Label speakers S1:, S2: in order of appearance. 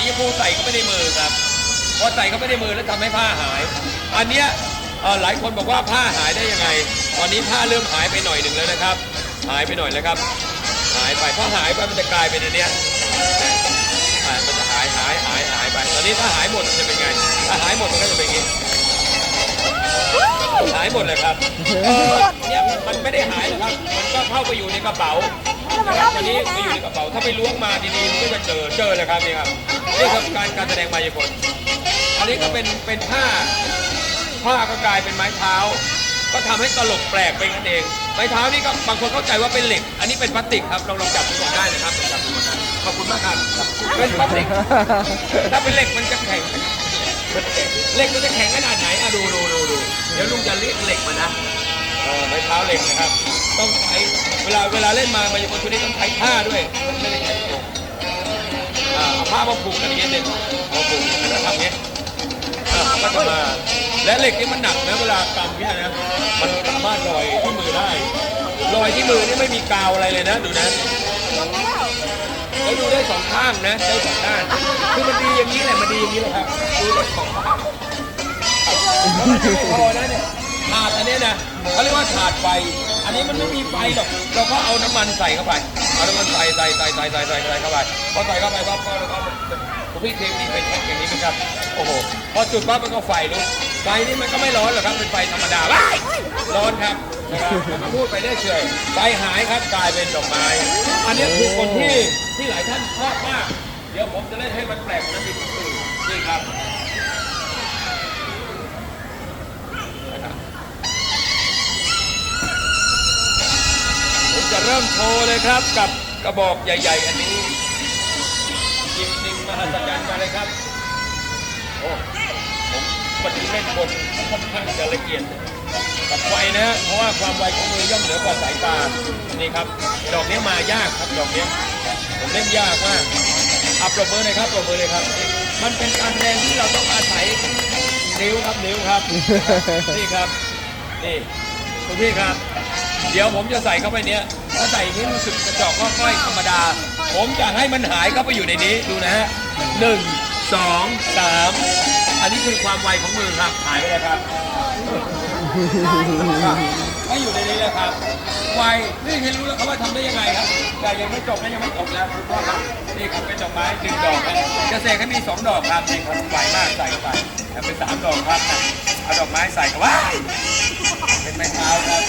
S1: สีชมพูใสก็ไม่ได้มือครับพอใสก็ไม่ได้มือแล้วทำให้ผ้าหาย อันเนี้ยหลายคนบอกว่าผ้าหายได้ยังไง ตอนนี้ผ้าเริ่มหายไปหน่อยหนึ่งแล้วนะครับ หายไปหน่อยแล้วครับ หายไปพอหายไปมันจะกลายเป็นอันเนี้ยหายมันจะหายหายหายหายไป ตอนนี้ถ้าหายหมดมันจะเป็นไง ถ้าหายหมดมันก็จะเป็นอย่างนี้ หายหมดเลยครับเออเนี่ยมันไม่ได้หายหรอกครับ มันก็เข้าไปอยู่ในกระเป๋านะครับอันนี้ไปอยู่ในกระเป๋า ถ้าไปล้วงมาดีๆมันก็จะเจอ เจอเลยครับนี่ครับ นี่ครับการการแสดงมายากลอันนี้ก็เป็น เป็นผ้า ผ้าก็กลายเป็นไม้เท้า ก็ทำให้ตลกแปลกไปกันเอง ไม้เท้านี่ก็บางคนเข้าใจว่าเป็นเหล็ก อันนี้เป็นพลาสติกครับลองลองจับดูก่อนได้นะครับลองจับดูก่อนได้ขอบคุณมากครับ เป็นพลาสติก ถ้าเป็นเหล็กมันจะแข็ง เหล็กมันจะแข็งขนาดไหนอะดูดูดู ดูเดี๋ยวลุงจะเรียกเหล็กมานะเออไม้เท้าเหล็กนะครับ ต้องใช้เวลาเวลาเล่นมามายากลชุดนี้ต้องใช้ผ้าด้วยไม่ได้ใช้ตัวอ่าเอาผ้ามาผูกกันอย่างเงี้ยเด็ดมาผูกแล้วทำอย่างเงี้ยอะก็จะมา และเหล็กนี่มันหนักนะเวลากำเนี่ยนะมันสามารถลอยที่มือได้ลอยที่มือนี่ไม่มีกาวอะไรเลยนะดูนะแล้วดูได้สองข้างนะได้สองด้าน คือมันดีอย่างนี้แหละมันดีอย่างนี้แหละครับดูได้สองข้าง แล้วมันจะไม่พอนะเนี่ยถาดอันเนี้ยนะเขาเรียกว่าถาดไฟ อันนี้มันไม่มีไฟหรอก เราก็เอาน้ำมันใส่เข้าไป เอาน้ำมันใส่ใส่ใส่ใส่ใส่ใส่ใส่เข้าไป พอใส่เข้าไปปั๊บก็แล้วก็ผมพี่เทมนี่เป็นแพ็คอย่างนี้นะครับ โอ้โห พอจุดปั๊บมันก็ไฟลุก ไฟนี่มันก็ไม่ร้อนหรอกครับ เป็นไฟธรรมดาว้ายร้อนครับนะครับพูดไปได้เฉยไฟหายครับกลายเป็นดอกไม้ อันนี้คือคนที่ที่หลายท่านชอบมาก เดี๋ยวผมจะเล่นให้มันแปลกกว่านั้นอีกคือนี่ครับนะครับ เริ่มโชว์เลยครับกับกระบอกใหญ่ ๆ อันนี้ยิงยิงมหัศจรรย์มาเลยครับโอ้ผมวันนี้เล่นบนค่อนข้างจะละเอียดกับไวนะฮะเพราะว่าความไวของมือย่อมเหนือกว่าสายตานี่ครับ ดอกนี้มายากครับดอกนี้ผมเล่นยากมากอัปรบมือเลยครับปรบมือเลยครับ มันเป็นการแสดงที่เราต้องอาศัยนิ้วครับนิ้วครับนี่ครับนี่คุณพี่ครับ เดี๋ยวผมจะใส่เข้าไปเนี้ย ถ้าใส่งนี้รู้สึกกระจอกก็ค่อยธรรมดา ผมจะให้มันหายเข้าไปอยู่ในนี้ดูนะฮะหนึ่งสองสามอันนี้คือความไวของมือครับหายไปเลยครับไม่อยู่ในนี้เลยครับ ไวนี่ให้รู้แล้วครับว่าทำได้ยังไงครับ แต่ยังไม่จบนะยังไม่จบนะคุณพ่อครับนี่ครับเป็นดอกไม้หนึ่งดอกครับจะเสกให้มีสองดอกครับนี่ครับไวมากใส่ไปแต่เป็นสามดอกครับเอาดอกไม้ใส่เข้าไปเป็นไม้เท้าครับ